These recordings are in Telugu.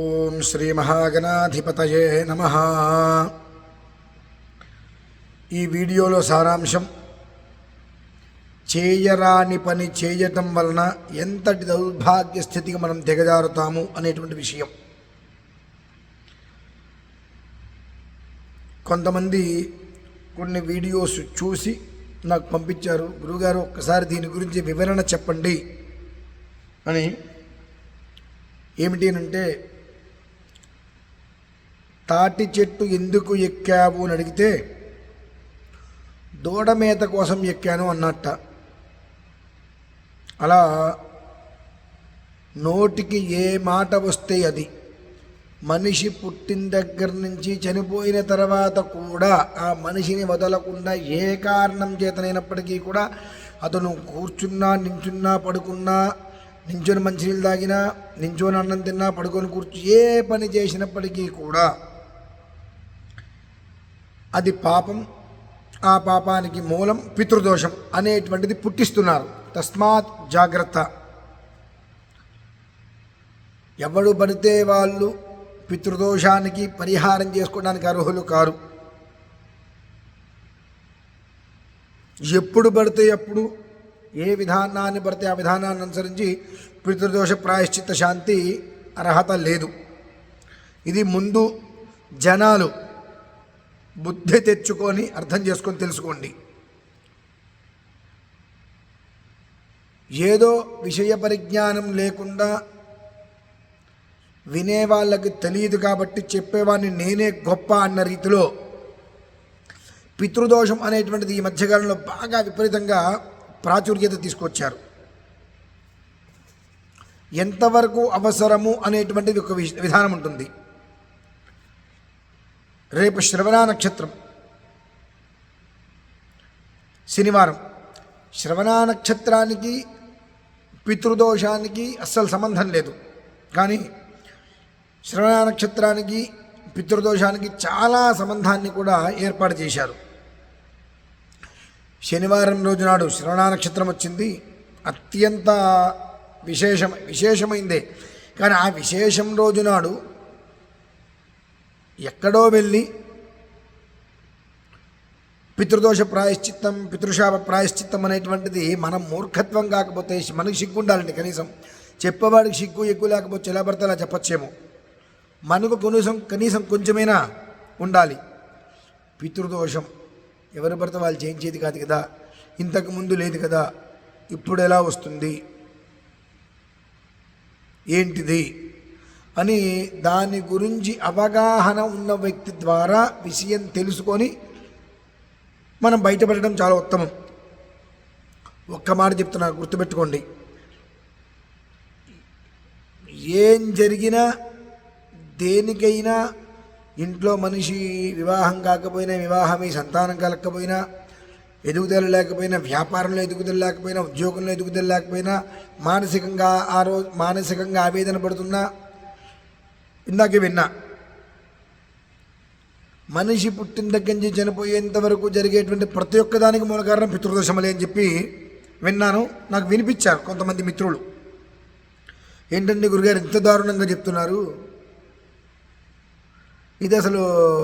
ఓం శ్రీ మహాగణాధిపతయే నమ. ఈ వీడియోలో సారాంశం చేయరాని పని చేయటం వలన ఎంతటి దౌర్భాగ్య స్థితికి మనం దిగజారుతాము అనేటువంటి విషయం. కొంతమంది కొన్ని వీడియోస్ చూసి నాకు పంపించారు గురుగారు ఒక్కసారి దీని గురించి వివరణ చెప్పండి అని. ఏమిటి అంటే తాటి చెట్టు ఎందుకు ఎక్కావు అని అడిగితే దూడమేత కోసం ఎక్కాను అన్నట్ట. అలా నోటికి ఏ మాట వస్తే అది. మనిషి పుట్టిన దగ్గర నుంచి చనిపోయిన తర్వాత కూడా ఆ మనిషిని వదలకుండా ఏ కారణం చేతనైనప్పటికీ కూడా అతను కూర్చున్నా నించున్నా పడుకున్నా నించొని మంచినీళ్ళు తాగినా నించొని అన్నం తిన్నా పడుకొని కూర్చు ఏ పని చేసినప్పటికీ కూడా అది పాపం ఆ పాపానికి మూలం పితృదోషం అనేటువంటిది పుట్టిస్తున్నారు. తస్మాత్ జాగ్రత్త. ఎవడు పడితే వాళ్ళు పితృదోషానికి పరిహారం చేసుకోవడానికి అర్హులు కారు. ఎప్పుడు పడితే ఎప్పుడు ఏ విధానాన్ని పడితే ఆ విధానాన్ని అనుసరించి పితృదోష ప్రాయశ్చిత్త శాంతి అర్హత లేదు. ఇది ముందు జనాలు బుద్ధి తెచ్చుకొని అర్థం చేసుకొని తెలుసుకోండి. ఏదో విషయ పరిజ్ఞానం లేకుండా వినేవాళ్ళకి తెలియదు కాబట్టి చెప్పేవాడిని నేనే గొప్ప అన్న రీతిలో పితృదోషం అనేటువంటిది ఈ మధ్యకాలంలో బాగా విపరీతంగా ప్రాచుర్యత తీసుకొచ్చారు. ఎంతవరకు అవసరము అనేటువంటిది ఒక విధానం ఉంటుంది. రేపు శ్రవణ నక్షత్రం. శనివారం. శ్రవణ నక్షత్రానికి పితృదోషానికి అస్సలు సంబంధం లేదు. కానీ శ్రవణ నక్షత్రానికి పితృదోషానికి చాలా సంబంధాన్ని కూడా ఏర్పాటు చేశారు. శనివారం రోజు నాడు శ్రవణ నక్షత్రం వచ్చింది. అత్యంత విశేషం విశేషమైందే. కానీ ఆ విశేషం రోజు నాడు ఎక్కడో వెళ్ళి పితృదోష ప్రాయశ్చిత్తం పితృశాప ప్రాయశ్చిత్తం అనేటువంటిది మనం మూర్ఖత్వం కాకపోతే మనకి సిగ్గు ఉండాలండి కనీసం. చెప్పేవాడికి సిగ్గు ఎక్కువ లేకపోతే ఎలా పడితే అలా చెప్పచ్చేమో. మనకు కనీసం కనీసం కొంచెమైనా ఉండాలి. పితృదోషం ఎవరు భర్త వాళ్ళు చేయించేది కాదు కదా. ఇంతకు ముందు లేదు కదా. ఇప్పుడు ఎలా వస్తుంది? ఏంటిది? అని దాని గురించి అవగాహన ఉన్న వ్యక్తి ద్వారా విషయం తెలుసుకొని మనం బయటపడడం చాలా ఉత్తమం. ఒక్క మాట చెప్తున్నా గుర్తుపెట్టుకోండి. ఏం జరిగినా దేనికైనా ఇంట్లో మనిషి వివాహం కాకపోయినా వివాహమై సంతానం కలగకపోయినా ఎదుగుదల లేకపోయినా వ్యాపారంలో ఎదుగుదల లేకపోయినా ఉద్యోగంలో ఎదుగుదల లేకపోయినా మానసికంగా ఆ రోజు మానసికంగా ఆవేదన పడుతున్నా ఇందాక విన్నా. మనిషి పుట్టిన దగ్గర నుంచి చనిపోయేంత వరకు జరిగేటువంటి ప్రతి ఒక్క దానికి మూల కారణం పితృదోషములే అని చెప్పి విన్నాను. నాకు వినిపించారు కొంతమంది మిత్రులు. ఏంటండి గురుగారు ఇంత దారుణంగా చెప్తున్నారు. ఇది అసలు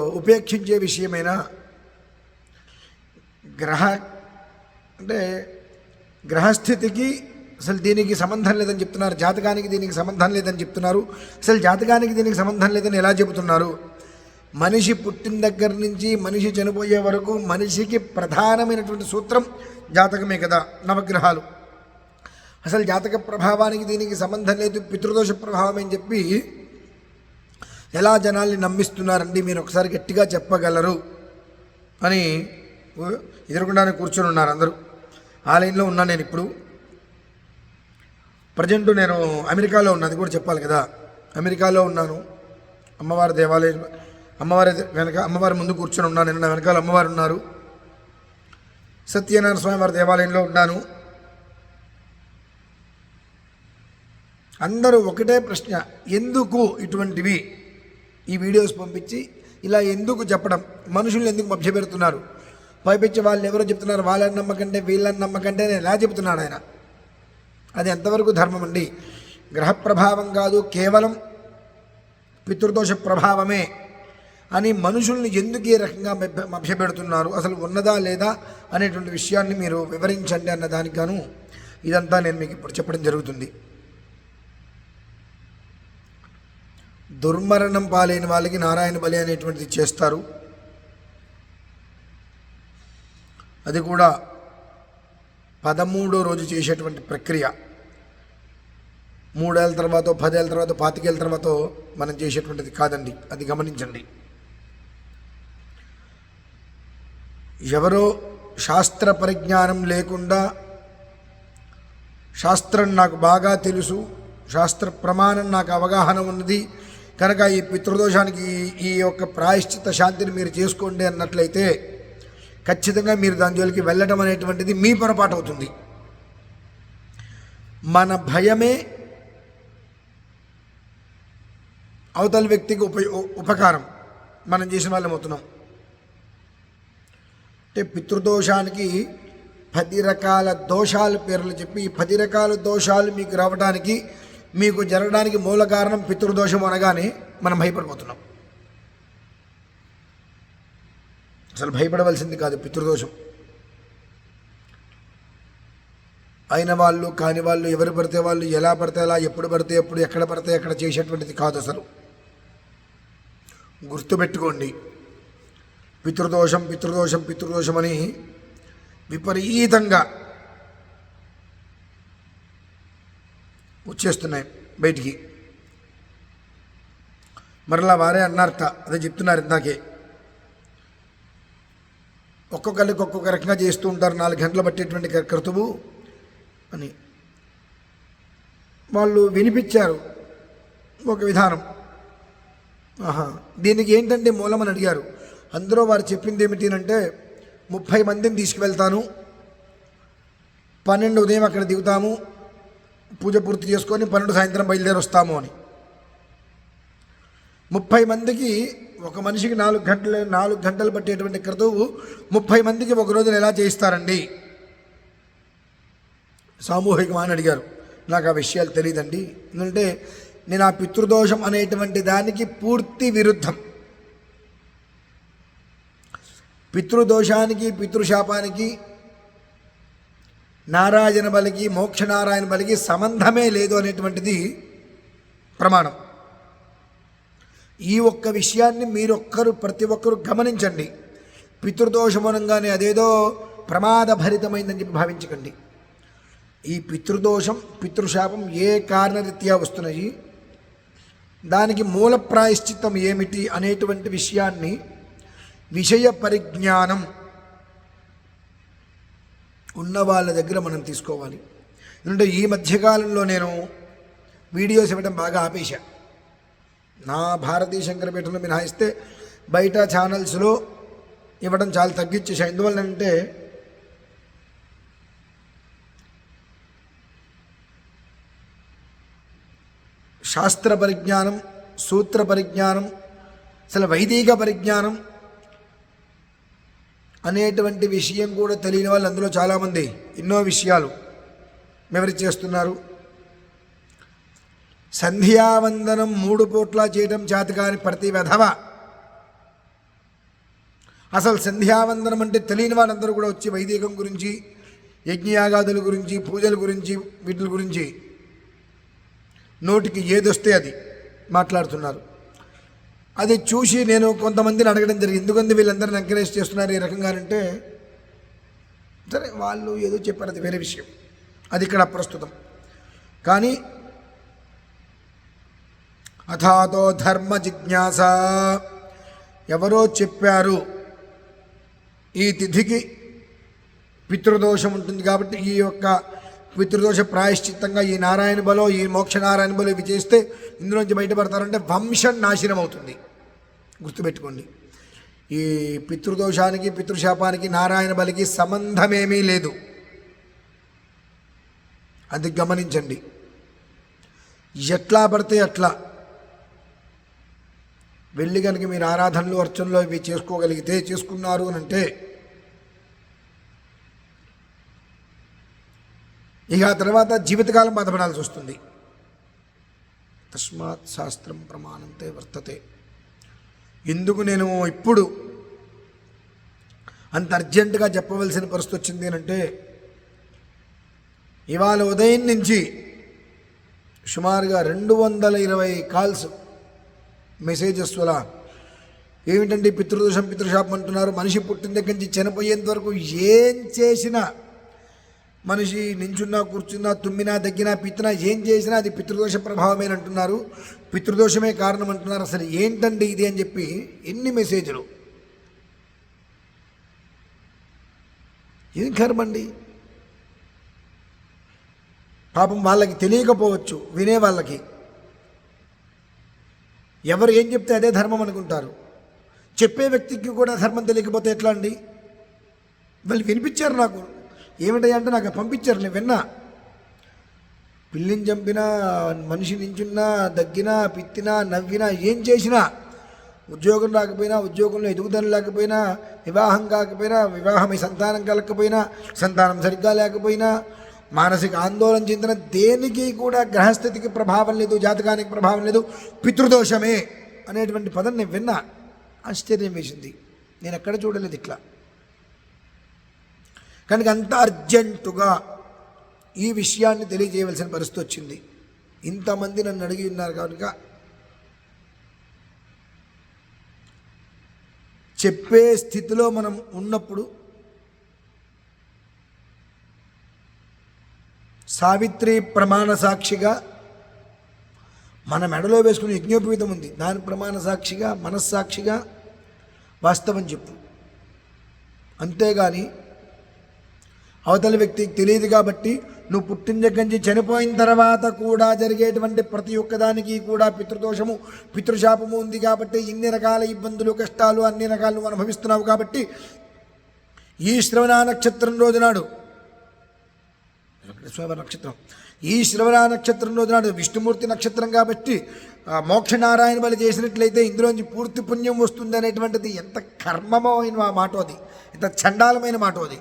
ఉపేక్షించే విషయమైనా? గ్రహ అంటే గ్రహస్థితికి అసలు దీనికి సంబంధం లేదని చెప్తున్నారు. జాతకానికి దీనికి సంబంధం లేదని చెప్తున్నారు. అసలు జాతకానికి దీనికి సంబంధం లేదని ఎలా చెబుతున్నారు? మనిషి పుట్టిన దగ్గర నుంచి మనిషి చనిపోయే వరకు మనిషికి ప్రధానమైనటువంటి సూత్రం జాతకమే కదా నవగ్రహాలు. అసలు జాతక ప్రభావానికి దీనికి సంబంధం లేదు పితృదోష ప్రభావం అని చెప్పి ఎలా జనాల్ని నమ్మిస్తున్నారండి? మీరు ఒకసారి గట్టిగా చెప్పగలరు. అని ఎదురుకుండానే కూర్చొని ఉన్నారు అందరూ. ఆ లైన్లో ఉన్నాను నేను ఇప్పుడు. ప్రజెంట్ నేను అమెరికాలో ఉన్నది కూడా చెప్పాలి కదా. అమెరికాలో ఉన్నాను. అమ్మవారి దేవాలయం అమ్మవారి వెనక అమ్మవారి ముందు కూర్చొని ఉన్నాను. నేను వెనకాల అమ్మవారు ఉన్నారు. సత్యనారాయణ స్వామి వారి దేవాలయంలో ఉన్నాను. అందరూ ఒకటే ప్రశ్న ఎందుకు ఇటువంటివి? ఈ వీడియోస్ పంపించి ఇలా ఎందుకు చెప్పడం? మనుషుల్ని ఎందుకు మభ్యపెడుతున్నారు? పైపించి వాళ్ళు ఎవరో చెప్తున్నారు వాళ్ళని నమ్మకంటే వీళ్ళని నమ్మకంటే నేను ఎలా చెప్తున్నాను ఆయన? అది ఎంతవరకు ధర్మం అండి? గ్రహ ప్రభావం కాదు కేవలం పితృదోష ప్రభావమే అని మనుషుల్ని ఎందుకు ఈ రకంగా మెప్ప- మభ్యపెడుతున్నారు? అసలు ఉన్నదా లేదా అనేటువంటి విషయాన్ని మీరు వివరించండి అన్న దానికి ఇదంతా నేను మీకు ఇప్పుడు చెప్పడం జరుగుతుంది. దుర్మరణం పాలైన వాళ్ళకి నారాయణ బలి అనేటువంటిది చేస్తారు. అది కూడా పదమూడో రోజు చేసేటువంటి ప్రక్రియ. మూడేళ్ళ తర్వాత పదేళ్ళ తర్వాత పాతికేళ్ళ తర్వాత మనం చేసేటువంటిది కాదండి. అది గమనించండి. ఎవరో శాస్త్ర పరిజ్ఞానం లేకుండా శాస్త్రం నాకు బాగా తెలుసు శాస్త్ర ప్రమాణం నాకు అవగాహన ఉన్నది కనుక ఈ పితృదోషానికి ఈ- ఈ యొక్క ప్రాయశ్చిత శాంతిని మీరు చేసుకోండి అన్నట్లయితే ఖచ్చితంగా మీరు దాని జోలికి వెళ్ళడం అనేటువంటిది మీ పొరపాటు అవుతుంది. మన భయమే అవతల వ్యక్తికి ఉప ఉపకారం. మనం చేసిన వాళ్ళం అవుతున్నాం. అంటే పితృదోషానికి పది రకాల దోషాల పేర్లు చెప్పి ఈ పది రకాల దోషాలు మీకు రావడానికి మీకు జరగడానికి మూల కారణం పితృదోషం అనగానే మనం భయపడిపోతున్నాం. అసలు భయపడవలసింది కాదు పితృదోషం. అయిన వాళ్ళు కాని వాళ్ళు ఎవరు పడితే వాళ్ళు ఎలా పడితే అలా ఎప్పుడు పడితే ఎప్పుడు ఎక్కడ పడితే ఎక్కడ చేసేటువంటిది కాదు అసలు. గుర్తుపెట్టుకోండి పితృదోషం పితృదోషం పితృదోషం అని విపరీతంగా వచ్చేస్తున్నాయి బయటికి. మరలా వారే అన్నారట అదే చెప్తున్నారు ఇందాకే. ఒక్కొక్కరికి ఒక్కొక్క రకంగా చేస్తూ ఉంటారు. నాలుగు గంటలు పట్టేటువంటి క్రతువు అని. వాళ్ళు వినిపించారు ఒక విధానం. ఆహా. దీనికి ఏంటంటే మూలమని అడిగారు. అందరూ వారు చెప్పింది ఏమిటి అంటే ముప్పై మందిని తీసుకువెళ్తాను. పన్నెండు ఉదయం అక్కడ దిగుతాము. పూజ పూర్తి చేసుకొని పన్నెండు సాయంత్రం బయలుదేరి వస్తాము అని. ముప్పై మందికి ఒక మనిషికి నాలుగు గంటలు నాలుగు గంటలు పట్టేటువంటి క్రతువు ముప్పై మందికి ఒక రోజున ఎలా చేయిస్తారండి? సామూహికమా అని అడిగారు. నాకు ఆ విషయాలు తెలియదండి ఎందుకంటే నేను ఆ పితృదోషం అనేటువంటి దానికి పూర్తి విరుద్ధం. పితృదోషానికి పితృశాపానికి నారాయణ బలికి మోక్ష నారాయణ బలికి సంబంధమే లేదు అనేటువంటిది ప్రమాణం. ఈ ఒక్క విషయాన్ని మీరొక్కరు ప్రతి ఒక్కరు గమనించండి. పితృదోషమనంగానే అదేదో ప్రమాదభరితమైందని చెప్పి భావించకండి. ఈ పితృదోషం పితృశాపం ఏ కారణరీత్యా వస్తున్నాయి? దానికి మూల ప్రాయశ్చిత్తం ఏమిటి అనేటువంటి విషయాన్ని విషయ పరిజ్ఞానం ఉన్న వాళ్ళ దగ్గర మనం తీసుకోవాలి. ఎందుకంటే ఈ మధ్యకాలంలో నేను వీడియోస్ ఇవ్వడం బాగా ఆపేశా. నా భారతీయ శంకరపీఠంలో మినహాయిస్తే బయట ఛానల్స్లో ఇవ్వడం చాలా తగ్గించేసా ఎందువల్లంటే శాస్త్ర పరిజ్ఞానం సూత్ర పరిజ్ఞానం అసలు వైదిక పరిజ్ఞానం అనేటువంటి విషయం కూడా తెలియని వాళ్ళు అందులో చాలామంది. ఎన్నో విషయాలు వివరించేస్తున్నారు సంధ్యావందనం మూడు పూట్ల చేయడం చేతకాని ప్రతి వెధవ. అసలు సంధ్యావందనం అంటే తెలియని వాళ్ళందరూ కూడా వచ్చి వైదికం గురించి యజ్ఞయాగాదుల గురించి పూజల గురించి వీటి గురించి నోటికి ఏదొస్తే అది మాట్లాడుతున్నారు. అది చూసి నేను కొంతమందిని అడగడం జరిగింది. ఎందుకంటే వీళ్ళందరిని ఎంకరేజ్ చేస్తున్నారు ఈ రకంగానంటే సరే వాళ్ళు ఏదో చెప్పారు అది వేరే విషయం. అది ఇక్కడ ప్రస్తుతం. కానీ అథాతో ధర్మ జిజ్ఞాస. ఎవరో చెప్పారు ఈ తిథికి పితృదోషం ఉంటుంది కాబట్టి ఈ యొక్క పితృదోష ప్రాయశ్చిత్తంగా ఈ నారాయణ బలో ఈ మోక్ష నారాయణ బలో ఇవి చేస్తే ఇందులోంచి బయటపడతారంటే వంశం నాశనం అవుతుంది గుర్తుపెట్టుకోండి. ఈ పితృదోషానికి పితృశాపానికి నారాయణ బలికి సంబంధమేమీ లేదు. అది గమనించండి. ఎట్లా పడితే అట్లా వెళ్ళి కనుక మీరు ఆరాధనలు అర్చనలు ఇవి చేసుకోగలిగితే చేసుకున్నారు అని అంటే ఇక ఆ తర్వాత జీవితకాలం బాధపడాల్సి వస్తుంది. తస్మాత్ శాస్త్రం ప్రమాణంతే వర్తతే. ఎందుకు నేను ఇప్పుడు అంత అర్జెంటుగా చెప్పవలసిన పరిస్థితి వచ్చింది అంటే ఇవాళ ఉదయం నుంచి సుమారుగా రెండు వందల ఇరవై కాల్స్ మెసేజెస్ వల్ల ఏమిటండి పితృదోషం పితృశాపం అంటున్నారు? మనిషి పుట్టిన దగ్గర నుంచి చనిపోయేంత వరకు ఏం చేసినా మనిషి నించున్నా కూర్చున్నా తుమ్మినా దగ్గినా పిత్తినా ఏం చేసినా అది పితృదోష ప్రభావమే అంటున్నారు. పితృదోషమే కారణం అంటున్నారు. అసలు ఏంటండి ఇది అని చెప్పి ఎన్ని మెసేజ్లు ఏం కర్మండి పాపం వాళ్ళకి తెలియకపోవచ్చు వినే వాళ్ళకి. ఎవరు ఏం చెప్తే అదే ధర్మం అనుకుంటారు. చెప్పే వ్యక్తికి కూడా ధర్మం తెలియకపోతే ఎట్లా అండి? వాళ్ళు వినిపించారు నాకు. ఏమిటయ్యా అంటే నాకు పంపించారు నేను విన్నా. పిల్లిని చంపినా మనిషి నించున్నా దగ్గినా పిత్తినా నవ్వినా ఏం చేసినా ఉద్యోగం రాకపోయినా ఉద్యోగంలో ఎదుగుదల లేకపోయినా వివాహం కాకపోయినా వివాహమై సంతానం కలగకపోయినా సంతానం సరిగ్గా లేకపోయినా మానసిక ఆందోళన చెందిన దేనికి కూడా గ్రహస్థితికి ప్రభావం లేదు జాతకానికి ప్రభావం లేదు పితృదోషమే అనేటువంటి పదం నేను విన్నా. ఆశ్చర్యం వేసింది. నేను ఎక్కడ చూడలేదు ఇట్లా. కనుక అంత అర్జెంటుగా ఈ విషయాన్ని తెలియజేయవలసిన పరిస్థితి వచ్చింది. ఇంతమంది నన్ను అడిగి ఉన్నారు కనుక చెప్పే స్థితిలో మనం ఉన్నప్పుడు సావిత్రి ప్రమాణ సాక్షిగా మన మెడలో వేసుకునే యజ్ఞోపవీతం ఉంది. దాని ప్రమాణ సాక్షిగా మనస్సాక్షిగా వాస్తవం చెప్పు. అంతేగాని అవతల వ్యక్తికి తెలియదు కాబట్టి నువ్వు పుట్టిన దగ్గర నుంచి చనిపోయిన తర్వాత కూడా జరిగేటువంటి ప్రతి ఒక్కదానికి కూడా పితృదోషము పితృశాపము ఉంది కాబట్టి ఇన్ని రకాల ఇబ్బందులు కష్టాలు అన్ని రకాలు అనుభవిస్తున్నావు కాబట్టి ఈ శ్రవణ నక్షత్రం రోజునాడు వెంకటేశ్వర నక్షత్రం ఈ శ్రవణ నక్షత్రం రోజునాడు విష్ణుమూర్తి నక్షత్రం కాబట్టి మోక్షనారాయణ బలి చేసినట్లయితే ఇందులోంచి పూర్తి పుణ్యం వస్తుంది అనేటువంటిది ఎంత కర్మమైన ఆ మాట అది. ఎంత చండాలమైన మాట అది.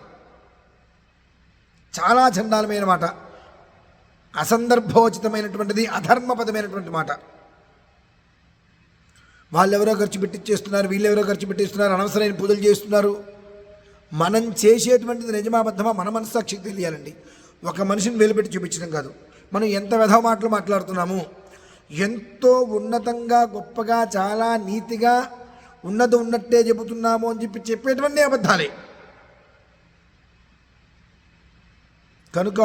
చాలా చండాలమైన మాట. అసందర్భోచితమైనటువంటిది అధర్మపదమైనటువంటి మాట. వాళ్ళెవరో ఖర్చు పెట్టించేస్తున్నారు వీళ్ళెవరో ఖర్చు పెట్టిస్తున్నారు అనవసరమైన పూజలు చేస్తున్నారు. మనం చేసేటువంటిది నిజమాబద్ధమా మన మనస్సాక్షికి తెలియాలండి. ఒక మనిషిని వేలుపెట్టి చూపించడం కాదు. మనం ఎంత వ్యధ మాటలు మాట్లాడుతున్నాము ఎంతో ఉన్నతంగా గొప్పగా చాలా నీతిగా ఉన్నది ఉన్నట్టే చెబుతున్నాము అని చెప్పి చెప్పేటువంటి అబద్ధాలే. కనుక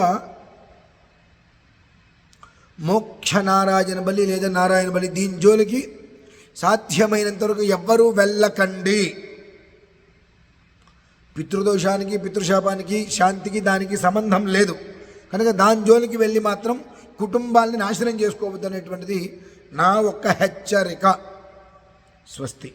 మోక్ష నారాయణ బలి లేదా నారాయణ బలి దీని జోలికి సాధ్యమైనంత వరకు ఎవ్వరూ వెళ్ళకండి. పితృదోషానికి పితృశాపానికి శాంతికి దానికి సంబంధం లేదు. కనుక దాని జోలికి వెళ్ళి మాత్రం కుటుంబాల్ని నాశనం చేసుకోవద్దు అనేటువంటిది నా ఒక్క హెచ్చరిక. స్వస్తి.